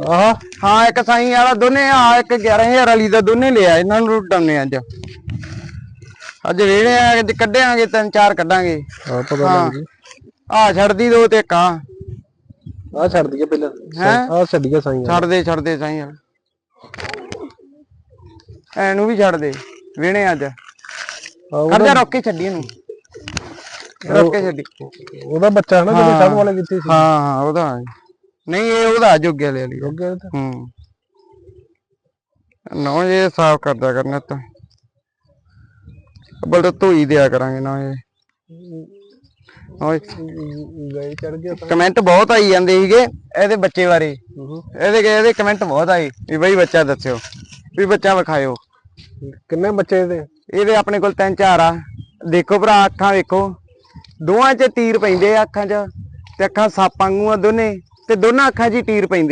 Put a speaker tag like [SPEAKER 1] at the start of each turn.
[SPEAKER 1] ਆਹ
[SPEAKER 2] ਹਾਂ ਇੱਕ ਸਾਈ ਵਾਲਾ ਦੋਨੇ ਆ ਇੱਕ 11000 ਵਾਲੀ ਦਾ ਦੋਨੇ ਲਿਆ ਇਹਨਾਂ ਨੂੰ ਡਾਉਨੇ ਅੱਜ। ਅੱਜ ਰੇੜੇ ਆ ਅੱਜ ਕੱਢਾਂਗੇ ਤਿੰਨ ਚਾਰ ਕੱਢਾਂਗੇ।
[SPEAKER 1] ਆ ਪਤਾ
[SPEAKER 2] ਹਾਂ।
[SPEAKER 1] ਲੱਗ
[SPEAKER 2] ਆ ਛੱਡਦੀ ਦੋ ਤੇ ਇੱਕ ਆ
[SPEAKER 1] ਆ ਛੱਡ ਦਈਏ ਪਹਿਲਾਂ।
[SPEAKER 2] ਹੈਂ?
[SPEAKER 1] ਆ ਛੱਡ ਗਿਆ ਸਾਈਆਂ
[SPEAKER 2] ਛੱਡ ਦੇ ਛੱਡ ਦੇ ਸਾਈ ਐਨੂੰ ਵੀ ਛੱਡ ਦੇ ਵਿਹਣੇ ਅੱਜ।
[SPEAKER 1] ਆ
[SPEAKER 2] ਖੜ
[SPEAKER 1] ਉਹਦਾ
[SPEAKER 2] ਜਾ ਰੋਕ ਕੇ ਛੱਡੀ ਇਹਨੂੰ। ਰੋਕ ਕੇ ਛੱਡੀ।
[SPEAKER 1] ਉਹਦਾ ਬੱਚਾ ਹੈ ਨਾ ਜਿਹੜੇ ਸਭ ਵਾਲੇ ਕੀਤੀ ਸੀ।
[SPEAKER 2] ਹਾਂ ਹਾਂ ਉਹਦਾ ਨਹੀਂ ਇਹ ਉਹਦਾ ਜੋਗੇ ਵਾਲੀ
[SPEAKER 1] ਹੋ ਗਿਆ ਤਾਂ।
[SPEAKER 2] ਹੂੰ। ਨੋ ਇਹ ਸਾਫ਼ ਕਰਦਾ ਕਰਨਾ ਤਾਂ ਬਲ ਤਾਂ ਧੋਈ ਦਿਆ ਕਰਾਂਗੇ ਨਾ ਇਹ। ਓਏ।
[SPEAKER 1] ਗਏ ਚੜ ਗਿਆ ਤਾਂ
[SPEAKER 2] ਕਮੈਂਟ ਬਹੁਤ ਆਈ ਜਾਂਦੇ ਸੀਗੇ ਇਹਦੇ ਬੱਚੇ ਬਾਰੇ। ਇਹਦੇ ਇਹਦੇ ਕਮੈਂਟ ਬਹੁਤ ਆਏ ਵੀ ਬਈ ਬੱਚਾ ਦੱਸਿਓ ਵੀ ਬੱਚਾ ਵਿਖਾਇਓ।
[SPEAKER 1] ਕਿੰਨੇ ਬੱਚੇ ਇਹਦੇ?
[SPEAKER 2] ਇਹਦੇ ਆਪਣੇ ਕੋਲ ਤਿੰਨ ਚਾਰ ਆ। ਦੇਖੋ ਭਰਾ ਅੱਖਾਂ ਵੇਖੋ। ਦੋਵਾਂ 'ਚ ਤੀਰ ਪੈਂਦੇ ਆ ਅੱਖਾਂ 'ਚ ਤੇ ਅੱਖਾਂ ਸੱਪ ਵਾਂਗੂ ਆ ਦੋਨੇ। ਤੇ ਦੋਨਾਂ ਅੱਖਾਂ 'ਚ ਹੀ ਤੀਰ ਪੈਂਦੇ ਆ।